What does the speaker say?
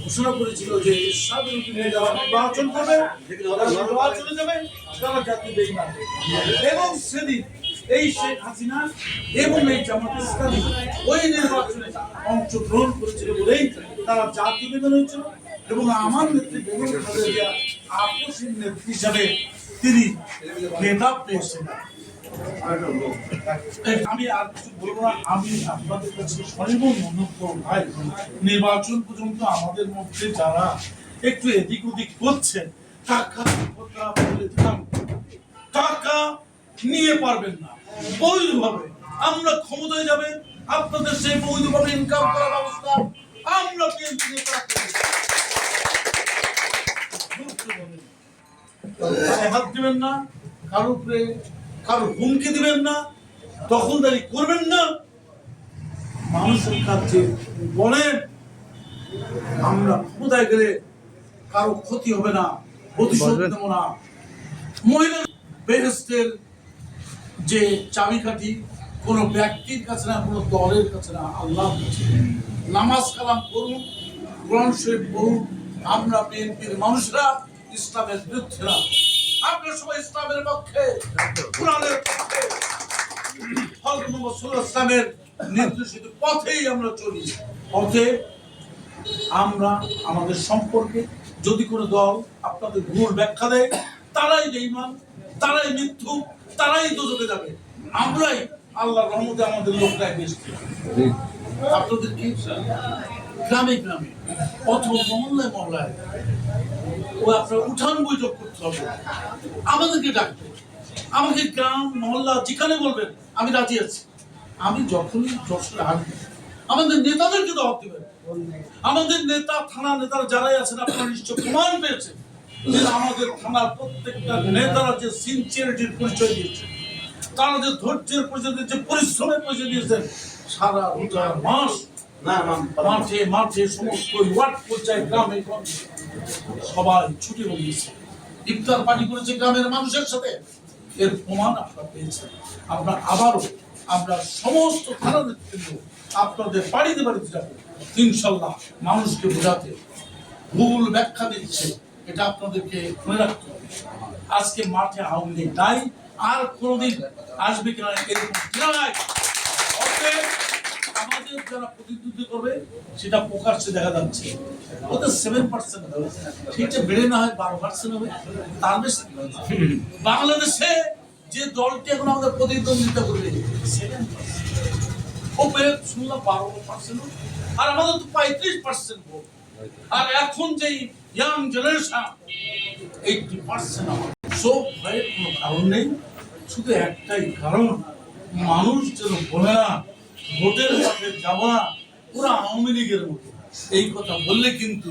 ঘোষণা করেছিল যে নির্বাচন করবে যাবে তারা এবং সেদিন এই শেখ হাসিনা এবং এই জামাত ইসলামী ওই নির্বাচনে অংশগ্রহণ করেছিল বলেই তারা জাতীয় বেদন হয়েছিল এবং আমার নেত্রী বেগম জিয়া নেত্রী হিসাবে তিনি নেতা পেয়েছেন আমি আর কিছু বলব না। আমি আপনাদের কাছে করব ভাই। নির্বাচন পর্যন্ত আমাদের মধ্যে যারা একটু এদিক ওদিক করছেন টাকা নিয়ে পারবেন না। বৈধভাবে আমরা ক্ষমতায় যাবে আপনাদের সেই বৈধভাবে ইনকাম করার ব্যবস্থা আমরা বিএনপি হাত দিবেন না। কারও উপরে কারও হুমকি দিবেন না দখলদারি করবেন না। মানুষের কাছে বলেন আমরা ক্ষমতায় গেলে কারও ক্ষতি হবে না প্রতিশোধ নেব না। মহিলা বেহেস্তের যে চাবিকাঠি কোনো ব্যক্তির কাছে না কোনো দলের কাছে না আল্লাহ কাছে। নামাজ কালাম করুন কোরআন শরীফ পড়ুন আমরা বিএনপির মানুষরা ইসলামের বিরুদ্ধে আমরা সবাই ইসলামের পক্ষে, কোরআনের পক্ষে। হযরত মুহাম্মদ সাল্লাল্লাহু নির্দেশিত পথেই আমরা চলি। পথে আমরা আমাদের সম্পর্কে যদি কোনো দল আপনাদের ভুল ব্যাখ্যা দেয়, তারাই বেঈমান, তারাই মিথ্যু তারাই দোজকে যাবে। আমরাই আল্লাহর রহমতে আমাদের লোকরাই বেশি আপনাদের কি গ্রামে গ্রামে, অথবা মহল্লায় মহল্লায়। আপনার উঠান বৈঠক করতে হবে। আমাদেরকে ডাকবে। আমাকে গ্রাম, মহল্লা যেখানে বলবেন, আমি রাজি আছি। আমি যখনই যশোরে আসব, আমাদের নেতাদেরকে দাওয়াত দেবেন। আমাদের নেতা, থানা নেতারা যারাই আছেন, আপনারা নিশ্চয় প্রমাণ পেয়েছেন যে আমাদের থানার প্রত্যেকটা নেতারা যে সিনসিয়ারিটির পরিচয় দিয়েছে, তারা যে ধৈর্যের পরিচয় দিয়েছে, পরিশ্রমের পরিচয় দিয়েছেন সারা মাস মাঠে মাঠে সমস্ত ওয়ার্ড পর্যায়ে গ্রামে সবাই ছুটি ইফতার পানি করেছে গ্রামের মানুষের সাথে। এর প্রমাণ আপনারা পেয়েছেন। আমরা আবারও, আমরা সমস্ত থানা নেতৃত্ব আপনাদের বাড়িতে বাড়িতে যাব। ইনশাল্লাহ মানুষকে বোঝাতে ভুল ব্যাখ্যা দিচ্ছে। এটা আপনাদেরকে মনে রাখতে হবে। আজকে মাঠে আওয়ামী লীগ নাই, আর কোনোদিন আসবে কিনা এরকম কিনা নাই আমাদের যারা প্রতিদ্বন্দ্বী করবে, সেটা প্রকাশ্যে দেখা যাচ্ছে। ওদের সেভেন পার্সেন্ট হবে বেড়ে না হয় বারো পার্সেন্ট হবে, তার বেশি বাংলাদেশে যে দলটি এখন আমাদের প্রতিদ্বন্দ্বিতা করবে সেভেন ও শুনলাম বারো পার্সেন্ট আর আমাদের তো পঁয়ত্রিশ পার্সেন্ট ভোট আর এখন যেই ইয়াং জেনারেশন এইটি পার্সেন্ট আমার ভয়ের কোনো কারণ নেই। শুধু একটাই কারণ, মানুষ যেন বলে না ভোটের সাথে না ওরা আওয়ামী লীগের মতো। এই কথা বললে কিন্তু